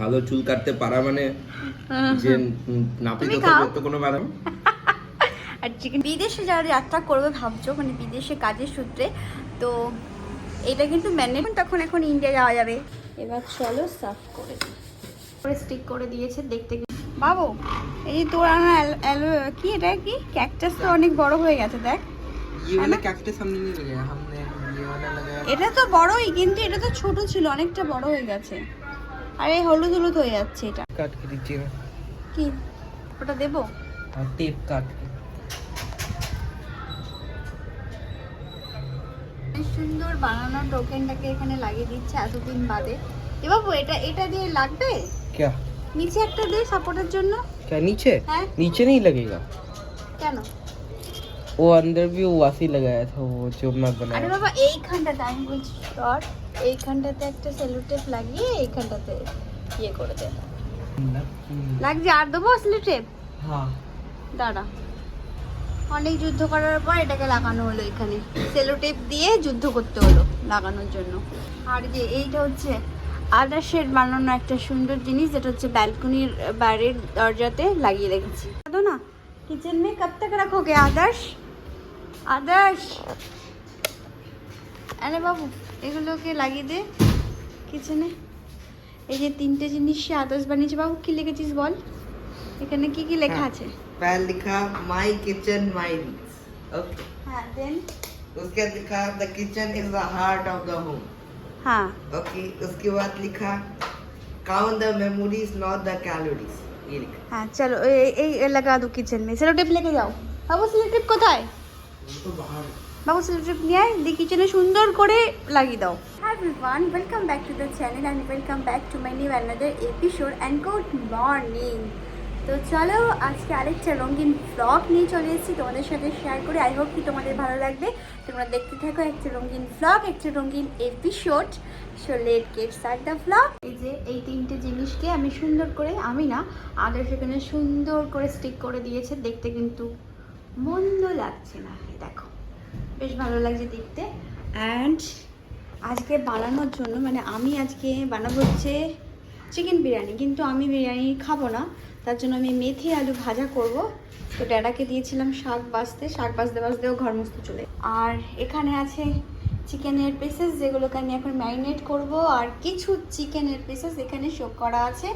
ভালো চুল কাটতে পারা মানে যে নাপিত তো কোনো বাধা আর চিকেন বিদেশে যারা যাত্রা করবে ভাবছ? মানে বিদেশে কাজের সূত্রে। তো এটা কিন্তু মেনে তখন এখন ইন্ডিয়া যাওয়া যাবে। এবার চলো সাফ করে দিই। করে স্টিক করে দিয়েছে দেখতে বাবু এই তোর আনা কি এটা কি? ক্যাকটাস তো অনেক বড় হয়ে গেছে দেখ। ইয়ে মানে ইয়ে মানে এটা তো বড়ই কিন্তু এটা তো ছোট ছিল অনেকটা বড় হয়ে গেছে। আরে হলুদ হলুদ হয়ে যাচ্ছে এটা काट के दीजिएगा কি ওটা দেবো और टेप काट के বেশ সুন্দর বানানো টোকেনটাকে এখানে লাগিয়ে দিচ্ছে এতদিন বাদে এ বাবু এটা এটা দিয়ে লাগবে क्या নিচে একটা দে সাপোর্টের জন্য क्या नीचे হ্যাঁ नीचे नहीं लगेगा কেন वो अंदर भी वो वासी लगाया था वो जो मैं আরে बनाया বাবা এইখানটাতে আমি বলছি তোর এইখানটাতে একটা সেলোটেপ লাগিয়ে এইখানটাতে ইয়ে করে দে লাগছে আর দেবো সেলোটেপ? हाँ দাঁড়া। অনেক যুদ্ধ করার পর এটাকে লাগানো হলো এখানে। সেলোটেপ দিয়ে যুদ্ধ করতে হলো লাগানোর জন্য। আর যে এইটা হচ্ছে আদার শেড বানানো একটা সুন্দর জিনিস যেটা হচ্ছে ব্যালকনির বাইরের দরজাতে লাগিয়ে রেখেছি। না কিচেন মে কব তক রাখোগে আদর্শ? আদর্শ? আরে বাবু এগুলোকে লাগিয়ে দে কিচেনে এই যে তিনটে জিনিস সে আদর্শ বানিয়েছে বাবু কি লিখেছিস বল এখানে কি কি লেখা আছে पहले लिखा my kitchen my reels okay হ্যাঁ দেন उसके बाद लिखा the kitchen is the heart of the home হ্যাঁ ओके उसके बाद लिखा count the memories not the calories ये लिखा হ্যাঁ চলো এই- এই এই লাগা দো কিচেন মে সেলো টেপ লেকে যাও বাবু সেলো টেপ কোথায় तो बाहर বাবু সেলো টেপ নিয়ে আয় দিয়ে কিচেনে সুন্দর করে লাগিয়ে দাও। Hi everyone welcome back to the channel and welcome back to my new another episode and good morning তো চলো, আজকে আরেকটা রঙিন ব্লগ নিয়ে চলে এসেছি তোমাদের সাথে শেয়ার করে। আই হোপ কি তোমাদের ভালো লাগবে। তোমরা দেখতে থাকো একটা রঙিন ব্লগ একটা রঙিন episode so let get start the vlog এই যে এই তিনটে জিনিসকে আমি সুন্দর করে, আমি না আগে সেখানে সুন্দর করে স্টিক করে দিয়েছে। দেখতে কিন্তু মন্দ লাগছে না। বেশ ভালো লাগছে দেখতে। অ্যান্ড আজকে বানানোর জন্য মানে আমি আজকে বানাবো হচ্ছে চিকেন বিরিয়ানি। কিন্তু আমি বিরিয়ানি খাব না, তার জন্য আমি মেথি আলু ভাজা করব। তো ড্যাডাকে দিয়েছিলাম শাক বাজতে শাক বাজতে বাজতেও ঘর মুছতে চলে। আর এখানে আছে চিকেনের পিসেস যেগুলোকে আমি এখন ম্যারিনেট করব। আর কিছু চিকেনের পিসেস এখানে শোক করা আছে।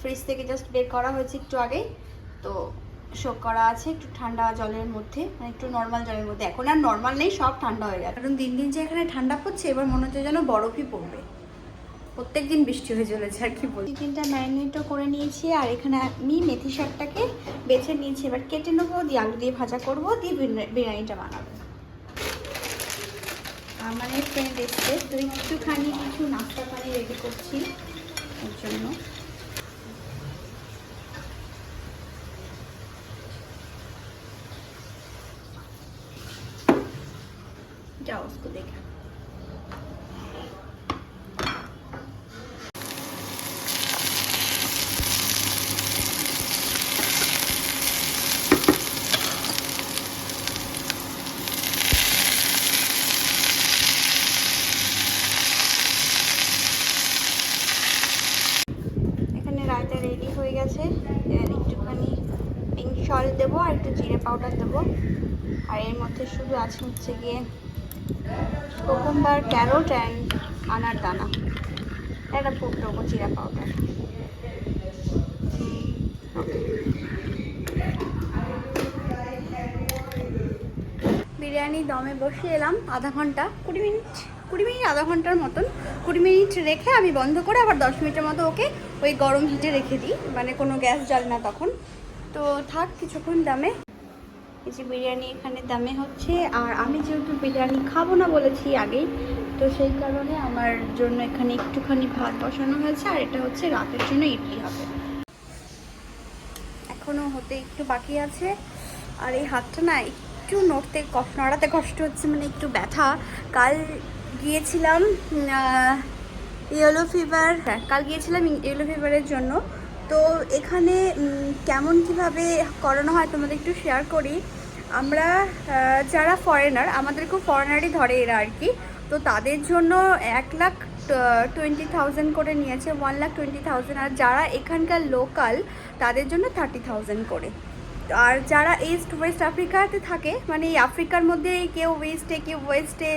ফ্রিজ থেকে জাস্ট বের করা হয়েছে একটু আগেই। তো শোক করা আছে একটু ঠান্ডা জলের মধ্যে মানে একটু নর্মাল জলের মধ্যে। এখন আর নর্মাল নেই সব ঠান্ডা হয়ে গেছে। কারণ দিন দিন যে এখানে ঠান্ডা পড়ছে এবার মনে হচ্ছে যেন বরফই পড়বে। প্রত্যেক দিন বৃষ্টি হয়ে চলেছে আর কি বলি চিকেনটা ম্যারিনেটও করে নিয়েছি আর এখানে আমি মেথি শাকটাকে বেছে নিয়েছি। এবার কেটে নেব দিয়ে আলু দিয়ে ভাজা করব দিয়ে বিরিয়ানি- বিরিয়ানিটা বানাবো। আমার ফ্রেন্ড এসছে তো একটুখানি কিছু নাস্তা পানি রেডি করছি ওর জন্য। হচ্ছে গিয়ে কোকুম্বার, ক্যারোট অ্যান্ড আনার দানা। একটা ফুট দেবো জিরা পাউডার। বিরিয়ানি দমে বসিয়ে এলাম আধা ঘণ্টা, কুড়ি মিনিট কুড়ি মিনিট, আধা ঘণ্টার মতন। কুড়ি মিনিট রেখে আমি বন্ধ করে আবার দশ মিনিটের মতো ওকে ওই গরম হিটে রেখে দিই। মানে কোনো গ্যাস জ্বলে না তখন। তো থাক কিছুক্ষণ দামে যে বিরিয়ানি এখানে দামে হচ্ছে, আর আমি যেহেতু বিরিয়ানি খাব না বলেছি আগেই, তো সেই কারণে আমার জন্য এখানে একটুখানি ভাত বসানো হয়েছে, আর এটা হচ্ছে রাতের জন্য ইডলি হবে। এখনও হতে একটু বাকি আছে, আর এই হাতটা না একটু নড়তে নড়াতে কষ্ট হচ্ছে মানে একটু ব্যথা। কাল গিয়েছিলাম ইয়েলো ফিভার হ্যাঁ কাল গিয়েছিলাম ইয়েলো ফিভারের জন্য। তো এখানে কেমন কীভাবে করানো হয় তোমাদের একটু শেয়ার করি। আমরা যারা ফরেনার আমাদেরকেও ফরেনারই ধরে এরা আর কি। তো তাদের জন্য এক লাখ টোয়েন্টি থাউজেন্ড করে নিয়েছে ওয়ান লাখ টোয়েন্টি থাউজেন্ড আর যারা এখানকার লোকাল তাদের জন্য থার্টি থাউজেন্ড করে। আর যারা ইস্ট ওয়েস্ট আফ্রিকাতে থাকে মানে এই আফ্রিকার মধ্যে কেউ ওয়েস্টে কেউ ওয়েস্টে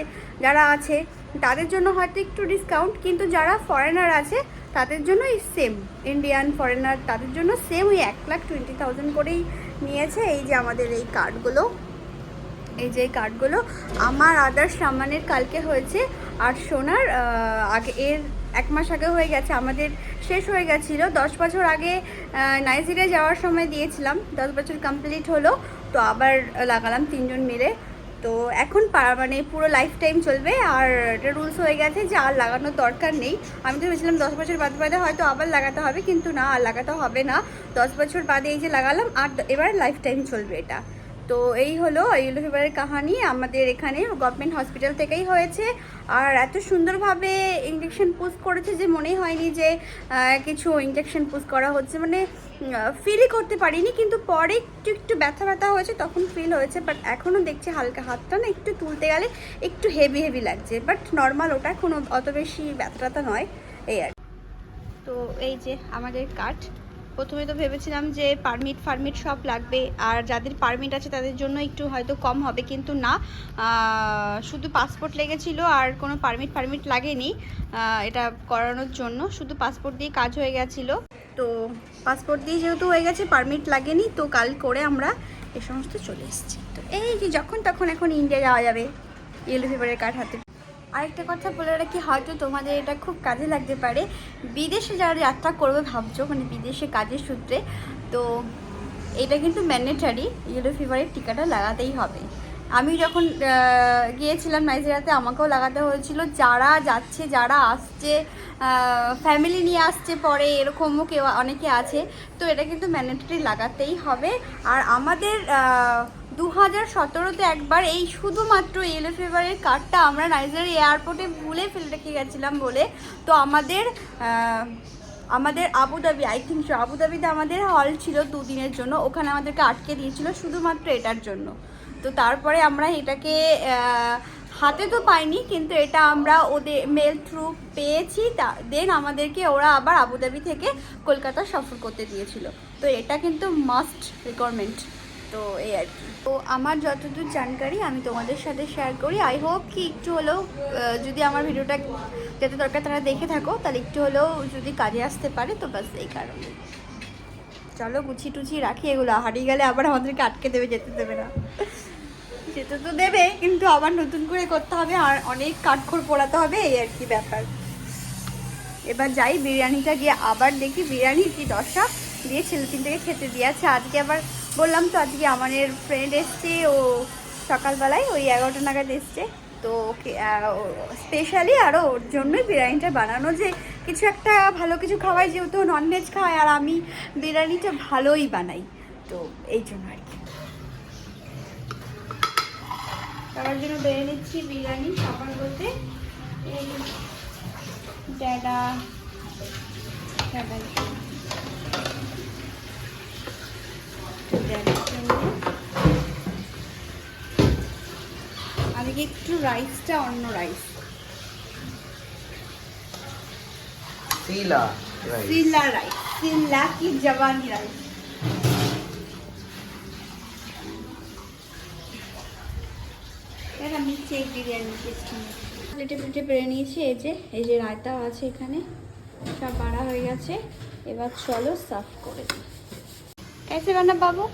যারা আছে, তাদের জন্য হয়তো একটু ডিসকাউন্ট কিন্তু যারা ফরেনার আছে, তাদের জন্য এই সেম ইন্ডিয়ান ফরেনার তাদের জন্য সেম ওই এক লাখ টোয়েন্টি থাউজেন্ড করেই নিয়েছে, এই যে আমাদের এই কার্ডগুলো। এই যে কার্ডগুলো, আমার আদার্স সামানের কালকে হয়েছে, আর সোনার আগে এর এক মাস আগে হয়ে গেছে, আমাদের শেষ হয়ে গেছিল। দশ বছর আগে নাইজেরিয়া যাওয়ার সময় দিয়েছিলাম, দশ বছর কমপ্লিট হলো, তো আবার লাগালাম তিনজন মিলে। তো এখন মানে পুরো লাইফ টাইম চলবে আর এটা রুলস হয়ে গেছে যে আর লাগানোর দরকার নেই। আমি তো ভেবেছিলাম দশ বছর বাদে বাদে হয়তো আবার লাগাতে হবে, কিন্তু না, আর লাগাতে হবে না। দশ বছর বাদে এই যে লাগালাম, আর এবার লাইফ টাইম চলবে এটা। তো এই হলো ইয়েলো ফিভারের কাহানি। আমাদের এখানে গভর্নমেন্ট হসপিটাল থেকেই হয়েছে। আর এত সুন্দরভাবে ইঞ্জেকশন পুশ করেছে যে মনেই হয়নি যে কিছু ইঞ্জেকশন পুশ করা হচ্ছে। মানে ফিলই করতে পারিনি, কিন্তু পরে একটু একটু ব্যথা ব্যথা হয়েছে, তখন ফিল হয়েছে। বাট এখনও দেখছি হালকা হাতটা না, একটু তুলতে গেলে একটু হেভি হেভি লাগছে। বাট নর্মাল ওটা, কোনো অত বেশি ব্যথা ব্যথা নয়, এই আর। তো এই যে আমাদের কাঠ প্রথমে তো ভেবেছিলাম যে পারমিট ফার্মিট সব লাগবে, আর যাদের পারমিট আছে তাদের জন্য একটু হয়তো কম হবে, কিন্তু না। শুধু পাসপোর্ট লেগেছিল আর কোনো পারমিট ফার্মিট লাগেনি এটা করানোর জন্য। শুধু পাসপোর্ট দিয়ে কাজ হয়ে গেছিল। তো পাসপোর্ট দিয়ে যেহেতু হয়ে গেছে পারমিট লাগেনি, তো কাল করে আমরা এ সমস্ত চলে এসেছি। তো এই যে যখন তখন এখন ইন্ডিয়া যাওয়া যাবে ইয়েলো ফিভারের কার্ড হাতে। আরেকটা কথা বলে রাখি, হয়তো তোমাদের এটা খুব কাজে লাগতে পারে। বিদেশে যারা যাত্রা করবে ভাবছ মানে বিদেশে কাজের সূত্রে, তো এটা কিন্তু ম্যান্ডেটারি ইয়েলো ফিভারের টিকাটা লাগাতেই হবে। আমি যখন গিয়েছিলাম নাইজেরিয়াতে, আমাকেও লাগাতে হয়েছিল। যারা যাচ্ছে, যারা আসছে ফ্যামিলি নিয়ে আসছে পরে, এরকমও কেউ, অনেকে আছে। তো এটা কিন্তু ম্যান্ডেটারি লাগাতেই হবে। আর আমাদের দু হাজার সতেরোতে একবার এই শুধুমাত্র ইয়েলো ফিভারের কার্ডটা আমরা নাইজেরিয়া এয়ারপোর্টে ভুলে ফেলে রেখে গেছিলাম বলে। তো আমাদের আমাদের Abu Dhabi I think so আবুধাবিতে আমাদের হল ছিল দুদিনের জন্য। ওখানে আমাদেরকে আটকে দিয়েছিল শুধুমাত্র এটার জন্য। তো তারপরে আমরা এটাকে হাতে তো পাইনি, কিন্তু এটা আমরা ওদের মেল থ্রু পেয়েছি। তা দেন আমাদেরকে ওরা আবার আবুধাবি থেকে কলকাতা সফর করতে দিয়েছিল। তো এটা কিন্তু মাস্ট রিকোয়ারমেন্ট তো এই আর কি। তো আমার যতদূর জানকারি, আমি তোমাদের সাথে শেয়ার করি। আই হোপ কি একটু হলেও যদি আমার ভিডিওটা যেতে দরকার তারা দেখে থাকো। তাহলে একটু হলেও যদি কাজে আসতে পারে, তো ব্যাস এই কারণে চলো গুছিয়ে টুছিয়ে রাখি এগুলো। হারিয়ে গেলে আবার আমাদেরকে আটকে দেবে, যেতে দেবে না। যেতে তো দেবে, কিন্তু আবার নতুন করে করতে হবে। আর অনেক কাঠখড় পোড়াতে হবে, এই আর কি ব্যাপার। এবার যাই, বিরিয়ানিটা গিয়ে আবার দেখি। বিরিয়ানির কি দশা? দিয়ে ছেলে তিনটাকে খেতে দিয়েছে। আজকে আবার বললাম তো আজকে আমাদের ফ্রেন্ড এসছে, ও সকালবেলায় ওই এগারোটা নাগাদ এসছে। তো ওকে স্পেশালি আরও ওর জন্যই বিরিয়ানিটা বানানো যে কিছু একটা ভালো কিছু খাওয়াই, যেহেতু ননভেজ খায় আর আমি বিরিয়ানিটা ভালোই বানাই। তো এই জন্য আর কি। সবার জন্য বেড়ে নিচ্ছি বিরিয়ানি সবার বলতে। এই ড্যাডা ড্যাডার জন্য। ড্যাডার জন্য। আজকে একটু রাইসটা অন্য রাইস কি এটা বিরিয়ানি টেস্টি প্লেটে প্লেটে পেরে নিয়েছি এই যে এই যে রায়তাও আছে এখানে। সব বাড়া হয়ে গেছে। এবার চলো সার্ভ করে দিই। कैसे बना बाबू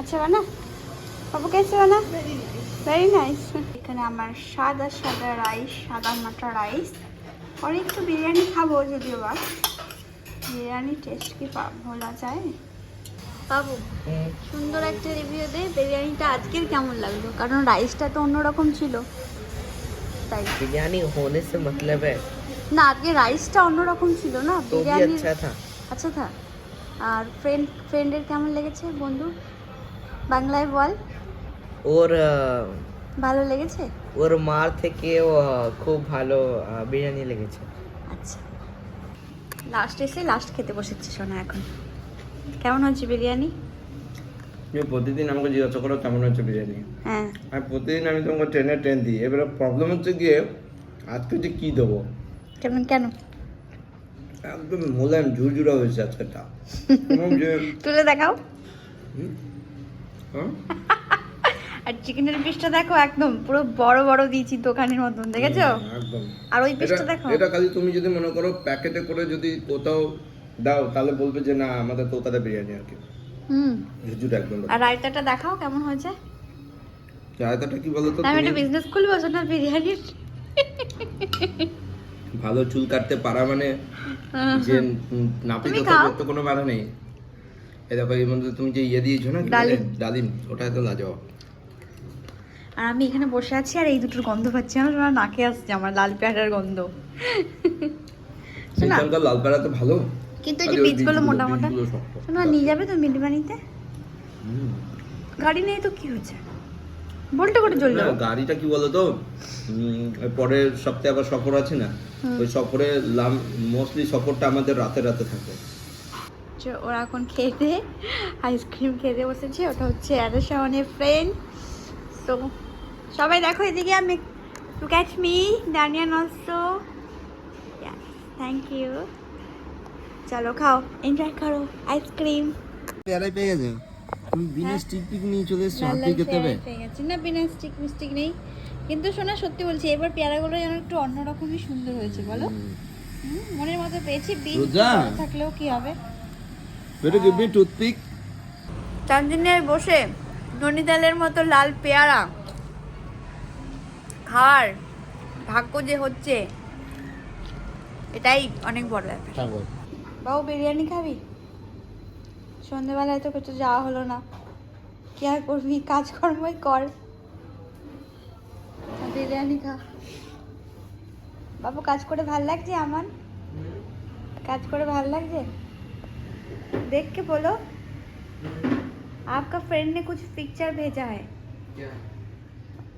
আচ্ছা বানা বাবু कैसे बना ভেরি নাইস এখানে আমার সাদা সাদা রাইস সাদা মাটা রাইস পরে একটু বিরিয়ানি খাবো যদিও বা বিরিয়ানি টেস্ট কি পা- ভোলা যায় বাবু সুন্দর একটা রিভিউ দে বিরিয়ানিটা আজকের কেমন লাগলো কারণ রাইসটা তো অন্যরকম ছিল তাই बिरयानी होने से मतलब है না আজকে রাইসটা অন্যরকম ছিল না तो भी বিরিয়ানি अच्छा था আচ্ছা থা আর ফ্রেন্ড ফ্রেন্ডের কেমন লেগেছে বন্ধু? বাংলায় বল। ওর ভালো লেগেছে? ওর মার থেকে ও খুব ভালো বিরিয়ানি লেগেছে। আচ্ছা। লাস্ট এসে লাস্ট খেতে বসেছে সোনা এখন। কেমন হচ্ছে বিরিয়ানি? তুমি প্রতিদিন আমাকে জিজ্ঞাসা করো কেমন হচ্ছে বিরিয়ানি। হ্যাঁ। আর প্রতিদিন আমি তোমাকে ট্রেনে ট্রেন দিই। এবারে প্রবলেম হচ্ছে গিয়ে আজকে যে কী দেবো? কেমন কেন? একদম মোলায়েম ঝুরঝুরা হয়েছে আজকেরটা। এবং তুলে দেখাও? হ্যাঁ? আর চিকেনের পিসটা দেখো একদম পুরো বড় বড় দিয়েছি দোকানের মতন দেখেছ? একদম। আর ওই পিসটা দেখো। এটা খালি তুমি যদি মনে করো প্যাকেটে করে যদি কোথাও দাও তাহলে বলবে যে না আমাদের কলকাতা বিরিয়ানি আর কি। হুম। ঝুরঝুরা একদম আর রায়তাটা দেখাও কেমন হয়েছে? রায়তাটা কি বলো তো আমি একটা বিজনেস খুলবো সোনার বিরিয়ানির? ভালো চুল কাটতে পারা মানে যে নাপিত তো কোনো মানে নেই। এই দেখো এর মধ্যে তুমি যে ইয়ে দিয়েছ না ডালিম। ওটা এত লাজবাব। আর আমি এখানে বসে আছি আর এই দুটোর গন্ধ পাচ্ছি। আমার নাকে আসছে আমার লাল পেয়ারার গন্ধ। এখানকার লাল পেড়া তো ভালো। কিন্তু এই যে বীজগুলো মোটা মোটা শোনা নিয়ে যাবে তো মিলিবানিতে। গাড়ি নেই তো কি হয়েছে বলটা করে চলে যাব গাড়িটা কি বলতো? উম, ওই পরের সপ্তাহে আবার সফর আছে না? ওই সফরে মোস্টলি সফরটা আমাদের রাতে রাতে থাকে। যে ওরা এখন খেতে আইসক্রিম খেতে বসেছে ওটা হচ্ছে অ্যাডা শাওনের ফ্রেন্ড তো সবাই দেখো এদিকে আমি লুক অ্যাট মি ডানিয়ান অলসো থ্যাংক ইউ চলো খাও এনজয় করো আইসক্রিম পেয়ে গেছে? তুমি বিনা হ্যাঁ। স্টিক পিক নিয়ে চলে এসছো হাত দিয়ে খেতে হবে? পেয়ারা পেয়ে গেছি না বিনা স্টিক মিস্টিক নেই। কিন্তু শোনা সত্যি বলছি এবার পেয়ারাগুলো যেন একটু অন্যরকমই সুন্দর হয়েছে বলো। মনের মতো পেয়েছি বীজ? থাকলেও কি হবে? বেটা গিভ মি টুথপিক চান্দিনের বসে ননিতালের মতো লাল পেয়ারা। খাওয়ার ভাগ্য যে হচ্ছে এটাই অনেক বড় ব্যাপার। বাবু বিরিয়ানি খাবি? সন্ধ্যেবেলায় তো কিছু যাওয়া হলো না। কি আর করবি? কাজকর্মই কর। বিরিয়ানি খা। বাবু কাজ করে ভালো লাগছে আমার? কাজ করে ভালো লাগছে? দেখ কে বলো। আপকা ফ্রেন্ড নে কিছু পিকচার ভেজা হ্যায়।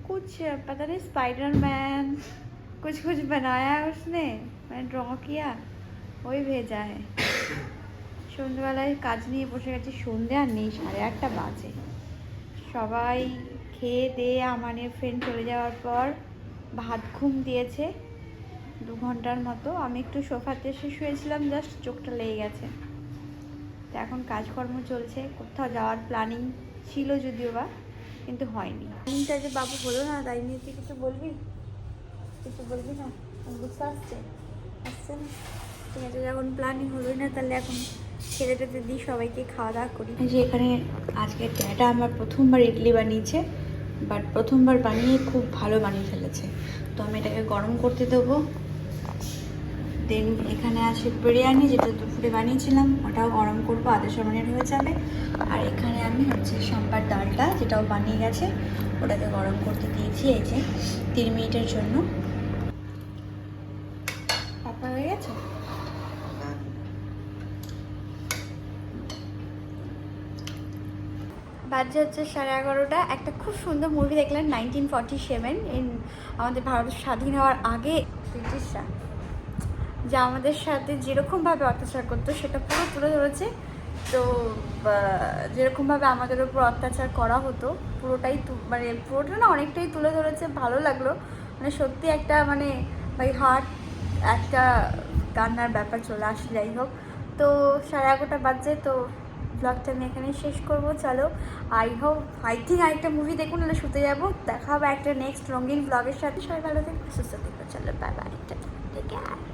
কিছু পতা নেই স্পাইডার ম্যান কুছ কুছ বানায়া উসনে। মানে ওই ভেজা হ্যায়। সন্ধ্যেবেলায় কাজ নিয়ে বসে গেছি, সন্ধে আর নেই, সাড়ে আটটা বাজে। সবাই খেয়ে দিয়ে আমার ফ্রেন্ড চলে যাওয়ার পর ভাত ঘুম দিয়েছে দু ঘণ্টার মতো। আমি একটু সোফাতে এসে শুয়েছিলাম জাস্ট চোখটা লেগে গেছে। তো এখন কাজকর্ম চলছে, কোথাও যাওয়ার প্ল্যানিং ছিল যদিও বা, কিন্তু হয়নি। প্ল্যানিংটা যে বাবু হলো না, তাই নিয়ে তুই কিছু বলবি? কিছু বলবি না? বুঝতে আসছে? আসছে না? ঠিক আছে, যখন প্ল্যানিং হলোই না, তাহলে এখন টেতে দিই সবাইকে খাওয়া দাওয়া করি। যে এখানে আজকে ড্যাডা আমার প্রথমবার ইডলি বানিয়েছে বাট প্রথমবার বানিয়ে খুব ভালো বানিয়ে ফেলেছে। তো আমি এটাকে গরম করতে দেবো। দেন এখানে আছে বিরিয়ানি, যেটা দুপুরে বানিয়েছিলাম, ওটাও গরম করব আধা সমানের হয়ে যাবে। আর এখানে আমি হচ্ছে সাম্বার ডালটা, যেটাও বানিয়ে গেছে, ওটাকে গরম করতে দিয়েছি এই যে তিন মিনিটের জন্য আপনার হয়ে গেছে বাজে হচ্ছে সাড়ে এগারোটা। একটা খুব সুন্দর মুভি দেখলেন নাইনটিন ফর্টি সেভেন ইন আমাদের ভারত স্বাধীন হওয়ার আগে ব্রিটিশরা। যা আমাদের সাথে যেরকমভাবে অত্যাচার করতো, সেটা পুরো তুলে ধরেছে। তো যেরকমভাবে আমাদের উপর অত্যাচার করা হতো, পুরোটাই মানে পুরোটা না অনেকটাই তুলে ধরেছে, ভালো লাগল। মানে সত্যি একটা মানে বাই হার্ট একটা কান্নার ব্যাপার চলে আসে, যাই হোক। তো, সাড়ে এগারোটা বাজছে, তো ব্লগটা আমি এখানে শেষ করব। চলো আই হোপ আই থিঙ্ক আরেকটা মুভি দেখুন, নাহলে শুতে যাব। দেখা হবে একটা নেক্সট রঙিন ব্লগের সাথে। সবাই ভালো থাকবে সুস্থ থাকবে চলো বাই বাই টেক কেয়ার